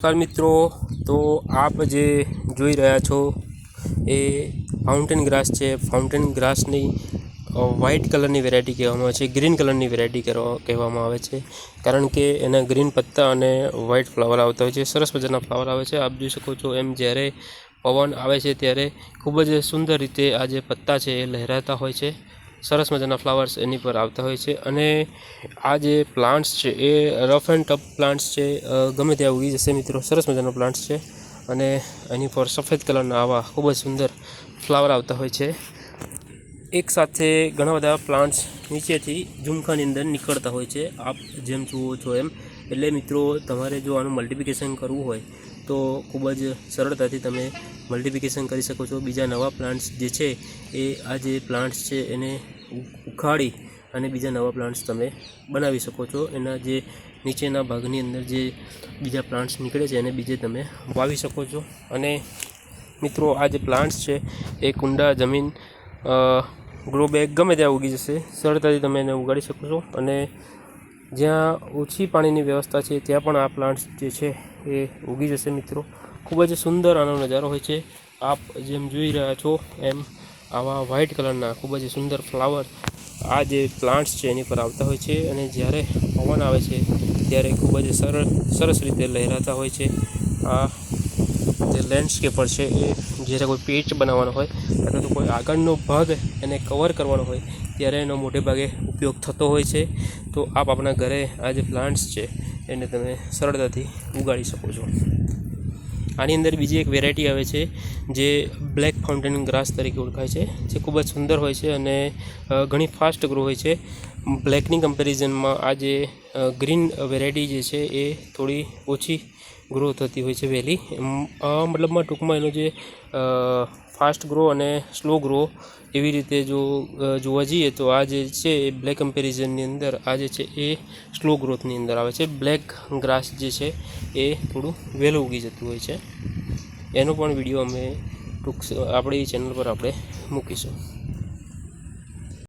નમસ્કાર મિત્રો, તો આપ જે જોઈ રહ્યા છો એ ફાઉન્ટેન ગ્રાસ છે. ફાઉન્ટેન ગ્રાસની વ્હાઇટ કલરની વેરાયટી કહેવામાં આવે છે. ગ્રીન કલરની વેરાયટી કહેવામાં આવે છે. કારણ કે એના ગ્રીન પત્તા અને વ્હાઇટ ફ્લાવર આવતા હોય છે. સરસ મજાના ફ્લાવર આવે છે. આપ જોઈ શકો છો એમ જ્યારે પવન આવે છે ત્યારે ખૂબ જ સુંદર રીતે આ જે પત્તા છે એ લહેરાતા હોય છે. સરસ મજાના ફ્લાવર્સ એની પર આવતા હોય છે અને આ જે પ્લાન્ટ્સ છે એ રફ એન્ડ ટફ પ્લાન્ટ્સ છે ગમે ત્યાં ઉગી જશે મિત્રો, સરસ મજાના પ્લાન્ટ્સ છે અને એની પર સફેદ કલરના આવા ખૂબ જ સુંદર ફ્લાવર આવતા હોય છે. એક સાથે ઘણા બધા પ્લાન્ટ્સ નીચેથી ઝુમખાની અંદર નીકળતા હોય છે. આપ જેમ જુઓ છો એમ એટલે મિત્રો, તમારે જો આનું મલ્ટિપ્લિકેશન કરવું હોય, તો ખૂબ જ સરળતાથી તમે મલ્ટિપ્લિકેશન કરી શકો છો. બીજા નવા પ્લાન્ટ્સ જે છે, એ આ જે પ્લાન્ટ્સ છે, એને ઉખાડી અને બીજા નવા પ્લાન્ટ્સ તમે બનાવી શકો છો. એના જે નીચેના ભાગની અંદર જે બીજા પ્લાન્ટ્સ નીકળે છે, એને બીજે તમે વાવી શકો છો. અને મિત્રો, આ જે પ્લાન્ટ્સ છે, એ કુંડા, જમીન ગ્રો બેગ ગમે ત્યાં ઉગી જશે. સરળતાથી તમે એને ઉગાડી શકો છો. અને જ્યાં ઓછી પાણીની વ્યવસ્થા છે, ત્યાં પણ આ પ્લાન્ટ્સ જે છે, એ ઉગી જશે મિત્રો. ખૂબ જ સુંદર આનો નજારો હોય છે. આપ જેમ જોઈ રહ્યા છો, એમ આવા વ્હાઇટ કલરના ખૂબ જ સુંદર ફ્લાવર આ જે પ્લાન્ટ્સ છે, એની પર આવતા હોય છે. અને જ્યારે પવન આવે છે, ત્યારે ખૂબ જ સરળ, સરસ રીતે લહેરાતા હોય છે. આ જે લેન્ડસ્કેપર છે, એ જ્યારે કોઈ પેચ બનાવવાનો હોય, અથવા તો કોઈ આગળનો ભાગ એને કવર કરવાનો હોય, ત્યારે એનો મોટે ભાગે ઉપયોગ થતો હોય છે. તો આપ આપણા ઘરે આ જે પ્લાન્ટ્સ છે, એને તમે સરળતાથી ઉગાડી શકો છો. આની અંદર બીજી એક વેરાયટી આવે છે, જે બ્લેક ફાઉન્ટેન ગ્રાસ તરીકે ઓળખાય છે, જે ખૂબ જ સુંદર હોય છે અને ઘણી ફાસ્ટ ગ્રો હોય છે. બ્લેકની કમ્પેરિઝનમાં આ જે ગ્રીન વેરાયટી જે છે, એ થોડી ઓછી ગ્રો થતી હોય છે વહેલી. મતલબમાં ટૂંકમાં એનો જે ફાસ્ટ ગ્રો અને સ્લો ગ્રો એવી રીતે જો જોવા જઈએ તો આ જે છે એ બ્લેક કમ્પેરિઝનની અંદર, આ જે છે એ સ્લો ગ્રોથની અંદર આવે છે. બ્લેક ગ્રાસ જે છે એ થોડું વહેલું ઉગી જતું હોય છે. એનો પણ વીડિયો અમે ટૂંક આપણી ચેનલ પર આપણે મૂકીશું.